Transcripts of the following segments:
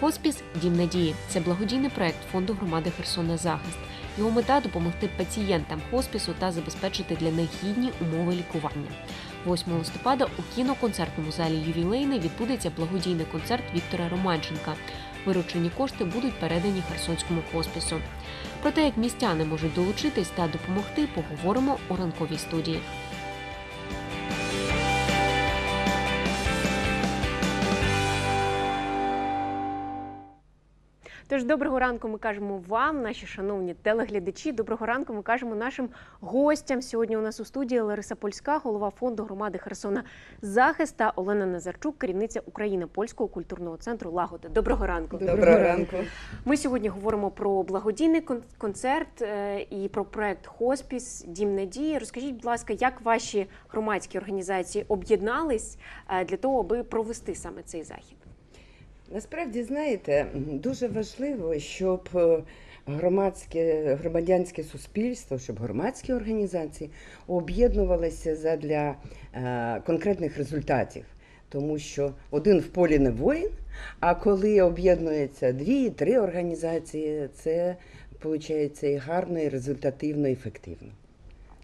Хоспіс Дім надії це благодійний проект фонду громади Херсона Захист. Його мета допомогти пацієнтам хоспісу та забезпечити для них гідні умови лікування. 8 листопада у кіноконцертному залі ювілейний відбудеться благодійний концерт Віктора Романченка. Виручені кошти будуть передані Херсонському хоспісу. Про те, як містяни можуть долучитись та допомогти, поговоримо у ранковій студії. Тож доброго ранку ми кажемо вам, наші шановні телеглядачі. Доброго ранку ми кажемо нашим гостям. Сьогодні у нас у студії Лариса Польська, голова фонду громади Херсона Захист та Олена Назарчук, керівниця Україна польського культурного центру Лагода. Доброго ранку. Доброго ранку. Ми сьогодні говоримо про благодійний кон- концерт е, і про проект Хоспіс Дім надії. Розкажіть, будь ласка, як ваші громадські організації об'єднались е, для того, аби провести саме цей захід? Насправді, знаєте, дуже важливо, щоб е, громадське громадянське суспільство, щоб громадські організації об'єднувалися задля е, конкретних результатів. Тому що один в полі не воїн, а коли об'єднуються дві, три організації, це виходить і гарно, і результативно, і ефективно.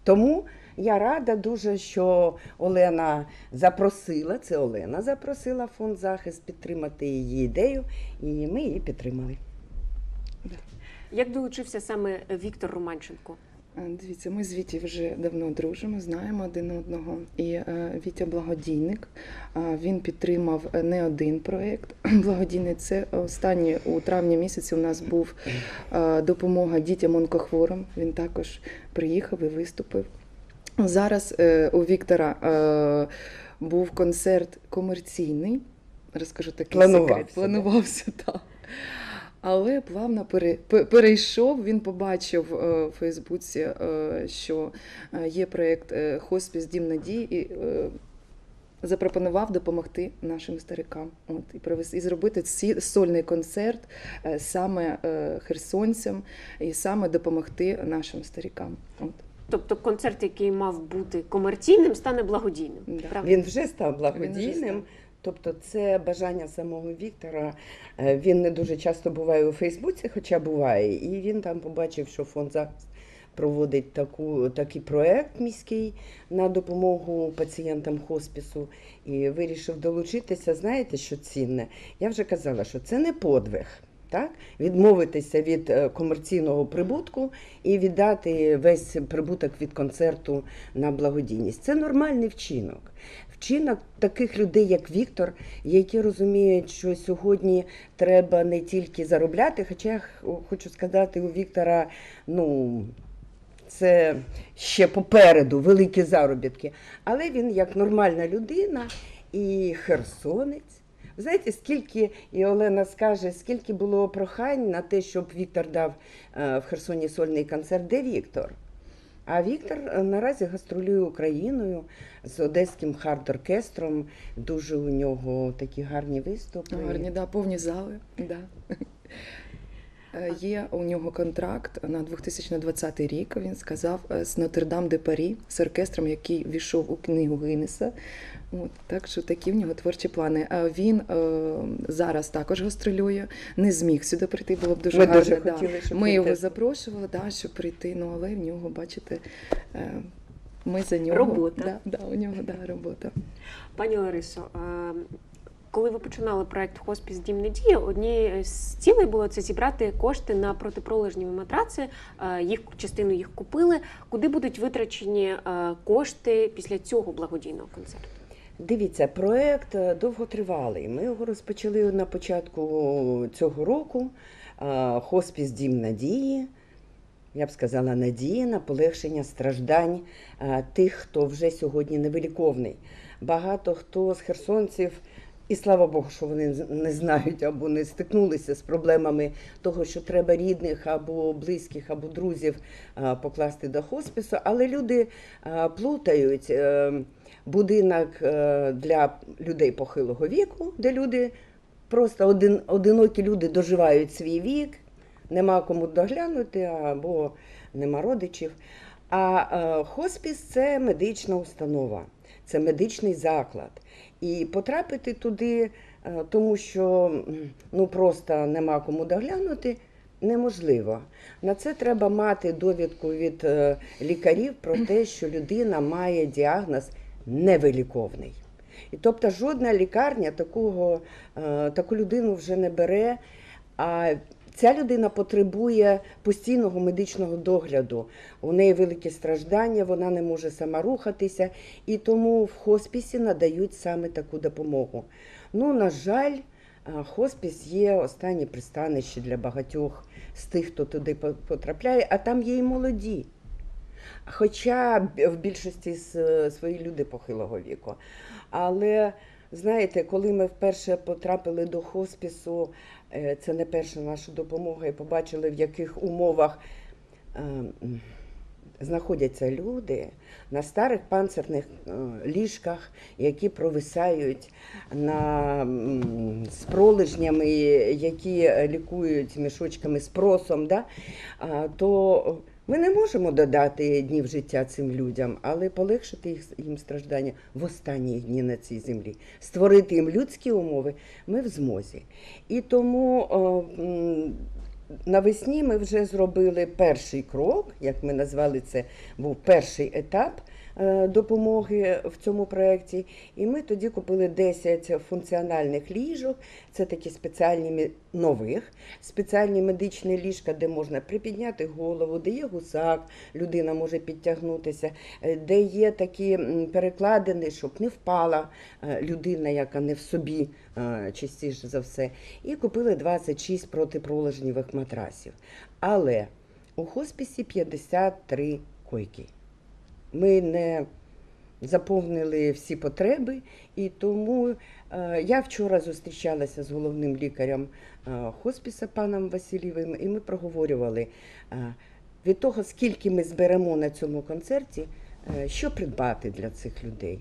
Тому я рада дуже, що Олена запросила, це Олена запросила фонд захист підтримати її ідею, і ми її підтримали. Як долучився саме Віктор Романченко? Е, Дивіться, ми з Віті вже давно дружимо, знаємо один одного. І е, Вітя благодійник. Е, Він підтримав е, не один проєкт благодійний. Це останній у травні місяці у нас був е, допомога дітям онкохворим. Він також приїхав і виступив. Зараз е, у Віктора е, був концерт комерційний. Розкажу такий Планувався, секрет. да? Планувався, так. Але плавно пере- перейшов. Він побачив е, у Фейсбуці, що є проєкт Хоспіс Дім Надії і запропонував допомогти нашим старикам. От, і, провести, і зробити ці, сольний концерт саме херсонцям і саме допомогти нашим старикам. От, Тобто концерт, який мав бути комерційним, стане благодійним. Да. Правда? Він вже став Він вже благодійним. став. Тобто це бажання самого Віктора. Е, Він не дуже часто буває у Фейсбуці, хоча буває, і він там побачив, що фонд захист проводить таку, такий проект міський на допомогу пацієнтам хоспісу і вирішив долучитися. Знаєте, що цінне? Я вже казала, що це не подвиг. Так, відмовитися від е, комерційного прибутку і віддати весь прибуток від концерту на благодійність. Це нормальний вчинок. Вчинок таких людей, як Віктор, які розуміють, що сьогодні треба не тільки заробляти, хоча я хочу сказати, у Віктора, ну. Це ще попереду великі заробітки. Але він як нормальна людина і херсонець. Знаєте, скільки, і Олена скаже, скільки було прохань на те, щоб Віктор дав е, в Херсоні сольний концерт. Де Віктор? А Віктор е, наразі гастролює Україною з одеським хард-оркестром. Дуже у нього такі гарні виступи. Гарні, да, повні зали. Да. Е, Є у нього контракт на 2020 рік. Він сказав е, з Нотр-Дам де Парі з оркестром, який війшов у книгу Гіннеса. От так що такі в нього творчі плани. А він е, зараз також гастролює. Не зміг сюди прийти. Було б дуже Ми гарно. дуже да. хотіли, щоб Ми його запрошували, да, щоб прийти. Ну але в нього, бачите, е, ми за нього. Робота. Да, да, у нього да, робота. Пані Ларисо, е, коли ви починали проект Хоспіс Дім Надії, однією з цілей було це зібрати кошти на протипролежні матраци. Е, Їх частину їх купили. Куди будуть витрачені е, кошти після цього благодійного концерту? Дивіться, проект е, довготривалий. Ми його розпочали на початку цього року. Хоспіс Дім надії. Я б сказала, надії на полегшення страждань тих, хто вже сьогодні невиліковний. Багато хто з херсонців, і слава Богу, що вони не знають або не стикнулися з проблемами того, що треба рідних або близьких, або друзів покласти до хоспісу, але люди плутають. е, будинок е, для людей похилого віку, де люди просто один, одинокі люди доживають свій вік, нема кому доглянути або нема родичів. А е, хоспіс це медична установа. Це медичний заклад. І потрапити туди, е, тому що ну, просто нема кому доглянути, неможливо. На це треба мати довідку від е, лікарів про те, що людина має діагноз невиліковний. І тобто жодна лікарня такого, е, таку людину вже не бере. А ця людина потребує постійного медичного догляду. У неї великі страждання, вона не може сама рухатися, і тому в хоспісі надають саме таку допомогу. Ну, на жаль, е, хоспіс є останнє пристанище для багатьох з тих, хто туди потрапляє, а там є і молоді. Хоча в більшості с- свої люди похилого віку. Але знаєте, коли ми вперше потрапили до хоспісу, е, це не перша наша допомога, і побачили, в яких умовах е, знаходяться люди на старих панцирних е, ліжках, які провисають на, м, з пролежнями, які лікують мішочками з просом, да? то ми не можемо додати днів життя цим людям, але полегшити їх, їм страждання в останні дні на цій землі, створити їм людські умови ми в змозі. І тому о, навесні ми вже зробили перший крок, як ми назвали це, був перший етап допомоги в цьому проєкті. І ми тоді купили 10 функціональних ліжок. Це такі спеціальні нових, спеціальні медичні ліжка, де можна припідняти голову, де є гусак, людина може підтягнутися, е, де є такі перекладини, щоб не впала е, людина, яка не в собі е, частіше за все. І купили 26 протипролежнівих матрасів. Але у хосписі 53 койки. Ми не заповнили всі потреби, і тому е, я вчора зустрічалася з головним лікарем е, хоспіса паном Васильєвим, і ми проговорювали е, від того, скільки ми зберемо на цьому концерті, що придбати для цих людей.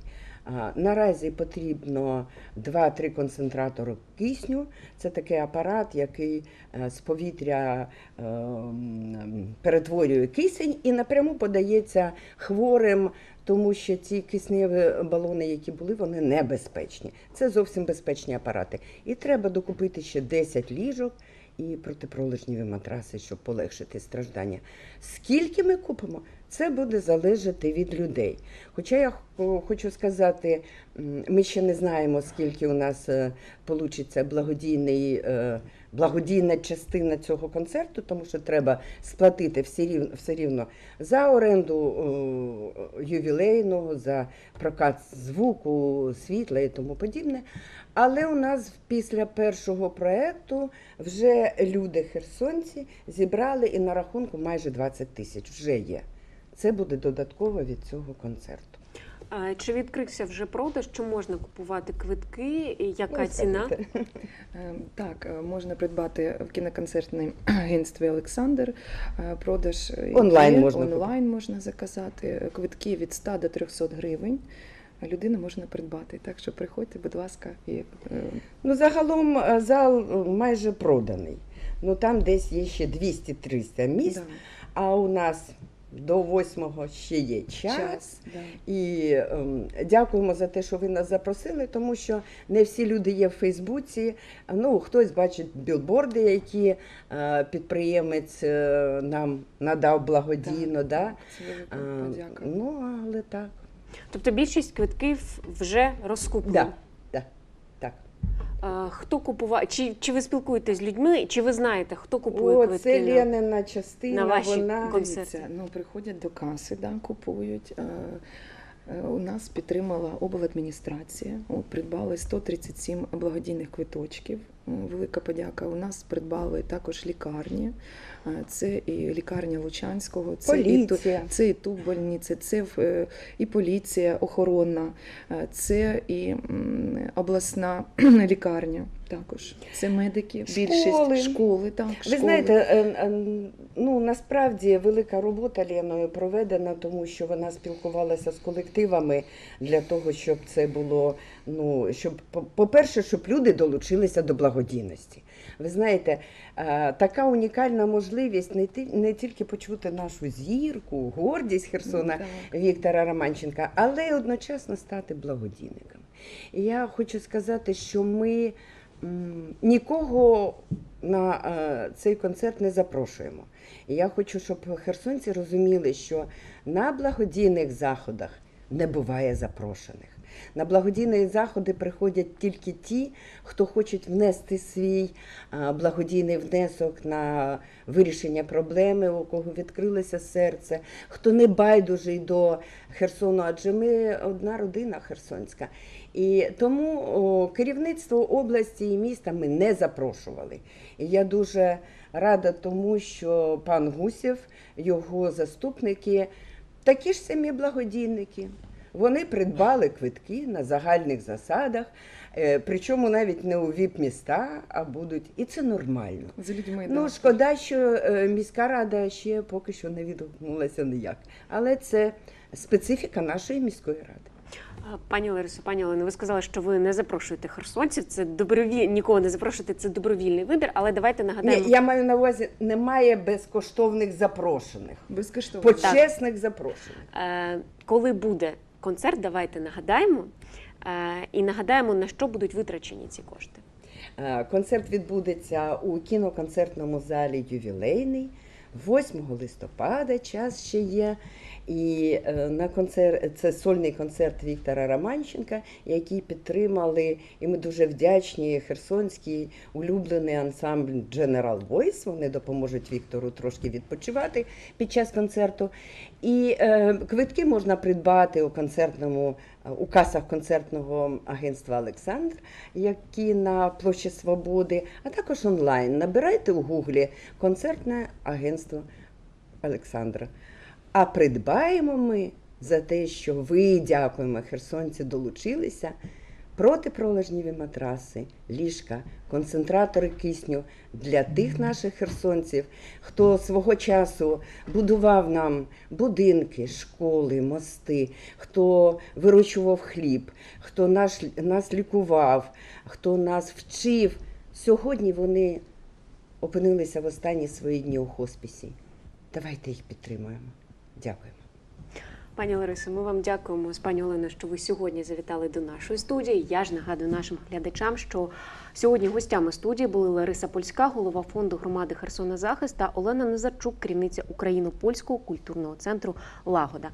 Наразі потрібно 2-3 концентратори кисню. Це такий апарат, який е, з повітря е, перетворює кисень і напряму подається хворим, тому що ці кисневі балони, які були, вони небезпечні. Це зовсім безпечні апарати. І треба докупити ще 10 ліжок і протипролежневі матраси, щоб полегшити страждання. Скільки ми купимо, це буде залежати від людей. Хоча я хочу сказати, ми ще не знаємо, скільки у нас вийде благодійний, е, благодійна частина цього концерту, тому що треба сплатити все рівно, за оренду ювілейного, за прокат звуку, світла і тому подібне. Але у нас після першого проєкту вже люди херсонці зібрали і на рахунку майже 20 тисяч вже є. Це буде додатково від цього концерту. А Чи відкрився вже продаж? Чи можна купувати квитки? Яка Ну, ціна? Е, Так, е, можна придбати в кіноконцертній агентстві Олександр. Е, Продаж е, Онлайн є, можна онлайн можна заказати. Квитки від 100 до 300 гривень. Людина можна придбати. Так що приходьте, будь ласка, і Ну, загалом зал майже проданий. Ну там десь є ще 200-300 місць, да, а у нас до 8-го ще є час. час. Да. І ем, дякуємо за те, що ви нас запросили, тому що не всі люди є в Фейсбуці. Ну, хтось бачить білборди, які е, підприємець е, нам надав благодійно. Так, да? Це велика Е, ну, але так. Тобто більшість квитків вже розкуплені. Да. А, Хто купував? Чи, чи ви спілкуєтесь з людьми? Чи ви знаєте, хто купує О, квитки? це на- Ленина частина, на ваші вона концерти? Ну приходять до каси, да, купують. Е, У нас підтримала обладміністрація. От, придбали 137 благодійних квиточків. Велика подяка. У нас придбали також лікарні. Це і лікарня Лучанського, це і, це і тубольниця, це е, і поліція охоронна, це і обласна лікарня також. Це медики, більшість Школи. школи, так. Ви школи. знаєте, е, ну насправді велика робота Леною проведена, тому що вона спілкувалася з колективами для того, щоб це було. Ну щоб по- по-перше, щоб люди долучилися до благодійності. Ви знаєте, е, така унікальна можливість не ті- не тільки почути нашу зірку, гордість Херсона. Так. Віктора Романченка, але й одночасно стати благодійником. І я хочу сказати, що ми нікого на е, цей концерт не запрошуємо. І я хочу, щоб херсонці розуміли, що на благодійних заходах не буває запрошених. На благодійні заходи приходять тільки ті, хто хочуть внести свій благодійний внесок на вирішення проблеми, у кого відкрилося серце, хто не байдужий до Херсону, адже ми одна родина херсонська. І тому керівництво області і міста ми не запрошували. І я дуже рада тому, що пан Гусєв, його заступники, такі ж самі благодійники. Вони придбали квитки на загальних засадах, е, причому навіть не у віп міста, а будуть. І це нормально. За людьми. Ну, так. шкода, що е, міська рада ще поки що не відгукнулася ніяк. Але це специфіка нашої міської ради. Пані Ларисо, пані Олено, ви сказали, що ви не запрошуєте херсонців. Це добровіль... нікого не запрошуєте, це добровільний вибір. Але давайте нагадаємо. Ні, я маю на увазі, немає безкоштовних запрошених, Безкоштовно. почесних запрошених. Е, коли буде концерт, давайте нагадаємо е, і нагадаємо, на що будуть витрачені ці кошти. Е, Концерт відбудеться у кіноконцертному залі ювілейний. 8 листопада час ще є. І е, на концерт це сольний концерт Віктора Романченка, який підтримали, і ми дуже вдячні херсонський улюблений ансамбль General Voice. Вони допоможуть Віктору трошки відпочивати під час концерту. І е, квитки можна придбати у концертному у касах концертного агентства Олександр, які на площі Свободи, а також онлайн. Набирайте у Гуглі концертне агентство Олександра. А придбаємо ми за те, що ви, дякуємо, херсонці, долучилися. Протипролежніві матраси, ліжка, концентратори кисню для тих наших херсонців, хто свого часу будував нам будинки, школи, мости, хто вирощував хліб, хто наш, нас лікував, хто нас вчив. Сьогодні вони опинилися в останні свої дні у хосписі. Давайте їх підтримуємо. Дякуємо. Пані Ларисо, ми вам дякуємо з пані Оленою, що ви сьогодні завітали до нашої студії. Я ж нагадую нашим глядачам, що сьогодні гостями студії були Лариса Польська, голова фонду громади Херсона Захист та Олена Назарчук, керівниця Україно-польського культурного центру Лагода.